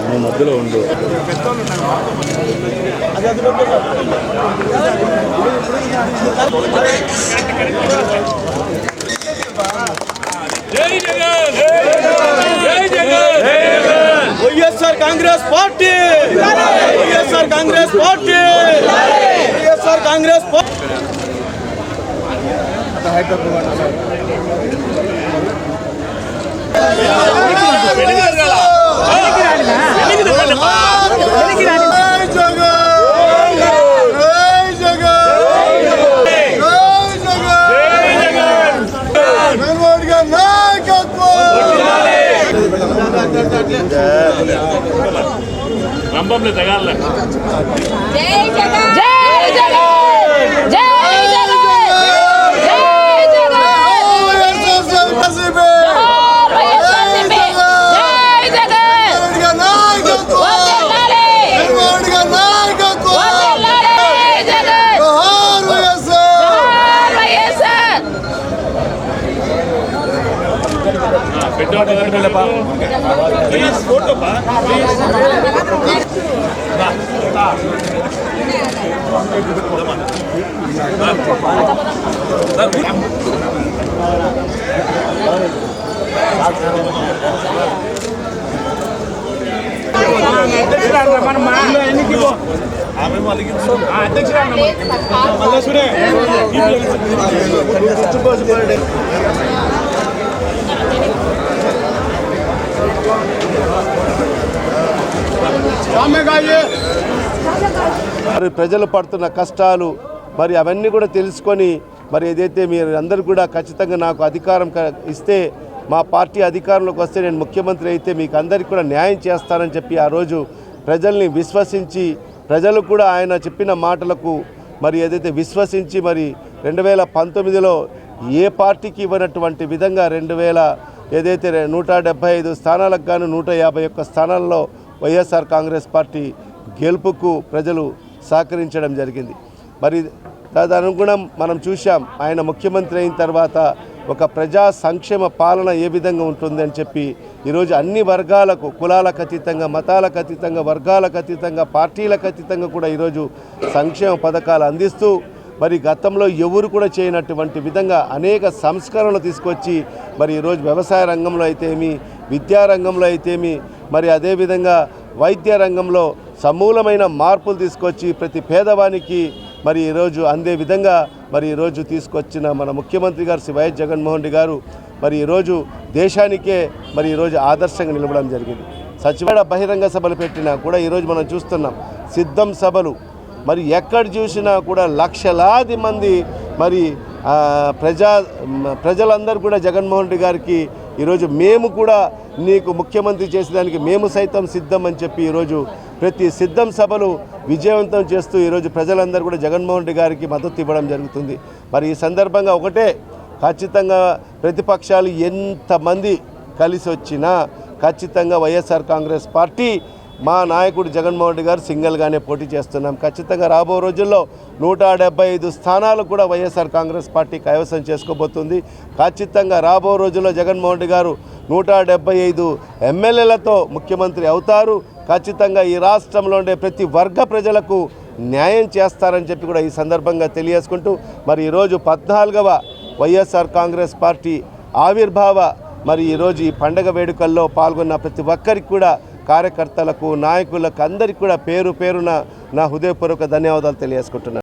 నువ్వు మధ్యలో ఉండు YSR Congress party YSR Congress party YSR Congress party రంభంలో తగాల జై జగన్ ప్లీజ్ ఫోటో బా మరి ప్రజలు పడుతున్న కష్టాలు మరి అవన్నీ కూడా తెలుసుకొని మరి ఏదైతే మీరు అందరు కూడా ఖచ్చితంగా నాకు అధికారం క- ఇస్తే మా పార్టీ అధికారంలోకి వస్తే నేను ముఖ్యమంత్రి అయితే మీకు అందరికీ కూడా న్యాయం చేస్తానని చెప్పి ఆ రోజు ప్రజల్ని విశ్వసించి ప్రజలు కూడా ఆయన చెప్పిన మాటలకు మరి ఏదైతే విశ్వసించి మరి రెండు వేల పంతొమ్మిదిలో ఏ పార్టీకి ఇవ్వనటువంటి విధంగా రెండు వేల ఏదైతే నూట డెబ్బై ఐదు స్థానాలకు గాను నూట యాభై ఒక్క స్థానాల్లో వైఎస్ఆర్ కాంగ్రెస్ పార్టీ గెలుపుకు ప్రజలు సహకరించడం జరిగింది. మరి తదనుగుణం మనం చూశాం ఆయన ముఖ్యమంత్రి అయిన తర్వాత ఒక ప్రజా సంక్షేమ పాలన ఏ విధంగా ఉంటుంది అని చెప్పి ఈరోజు అన్ని వర్గాలకు కులాలకు అతీతంగా మతాలకు అతీతంగా వర్గాలకు అతీతంగా పార్టీలకు అతీతంగా కూడా ఈరోజు సంక్షేమ పథకాలు అందిస్తూ మరి గతంలో ఎవరు కూడా చేయనటువంటి విధంగా అనేక సంస్కరణలు తీసుకొచ్చి మరి ఈరోజు వ్యవసాయ రంగంలో అయితేమి విద్యారంగంలో అయితేమి మరి అదేవిధంగా వైద్య రంగంలో సమూలమైన మార్పులు తీసుకొచ్చి ప్రతి పేదవానికి మరి ఈరోజు అందే విధంగా మరి ఈరోజు తీసుకొచ్చిన మన ముఖ్యమంత్రి గారు శ్రీ వైఎస్ జగన్మోహన్ రెడ్డి గారు మరి ఈరోజు దేశానికే మరి ఈరోజు ఆదర్శంగా నిలవడం జరిగింది. సచివాడ బహిరంగ సభలు పెట్టినా కూడా ఈరోజు మనం చూస్తున్నాం. సిద్ధం సభలు. మరి ఎక్కడ చూసినా కూడా లక్షలాది మంది మరి ప్రజా ప్రజలందరూ కూడా జగన్మోహన్ రెడ్డి గారికి ఈరోజు మేము కూడా నీకు ముఖ్యమంత్రి చేసేదానికి మేము సైతం సిద్ధం అని చెప్పి ఈరోజు ప్రతి సిద్ధం సభలు విజయవంతం చేస్తూ ఈరోజు ప్రజలందరూ కూడా జగన్మోహన్ రెడ్డి గారికి మద్దతు ఇవ్వడం జరుగుతుంది. మరి ఈ సందర్భంగా ఒకటే ఖచ్చితంగా ప్రతిపక్షాలు ఎంతమంది కలిసి వచ్చినా ఖచ్చితంగా వైఎస్ఆర్ కాంగ్రెస్ పార్టీ మా నాయకుడు జగన్మోహన్ రెడ్డి గారు సింగిల్గానే పోటీ చేస్తున్నాం. ఖచ్చితంగా రాబో రోజుల్లో నూట డెబ్బై ఐదు స్థానాలు కూడా వైఎస్ఆర్ కాంగ్రెస్ పార్టీ కైవసం చేసుకోబోతుంది. ఖచ్చితంగా రాబో రోజుల్లో జగన్మోహన్ రెడ్డి గారు నూట డెబ్బై ఐదు ఎమ్మెల్యేలతో ముఖ్యమంత్రి అవుతారు. ఖచ్చితంగా ఈ రాష్ట్రంలో ఉండే ప్రతి వర్గ ప్రజలకు న్యాయం చేస్తారని చెప్పి కూడా ఈ సందర్భంగా తెలియజేసుకుంటూ మరి ఈరోజు పద్నాలుగవ వైఎస్ఆర్ కాంగ్రెస్ పార్టీ ఆవిర్భావ మరి ఈరోజు ఈ పండగ వేడుకల్లో పాల్గొన్న ప్రతి ఒక్కరికి కూడా కార్యకర్తలకు నాయకులకు అందరికీ కూడా పేరు పేరున నా హృదయపూర్వక ధన్యవాదాలు తెలియజేసుకుంటున్నాను.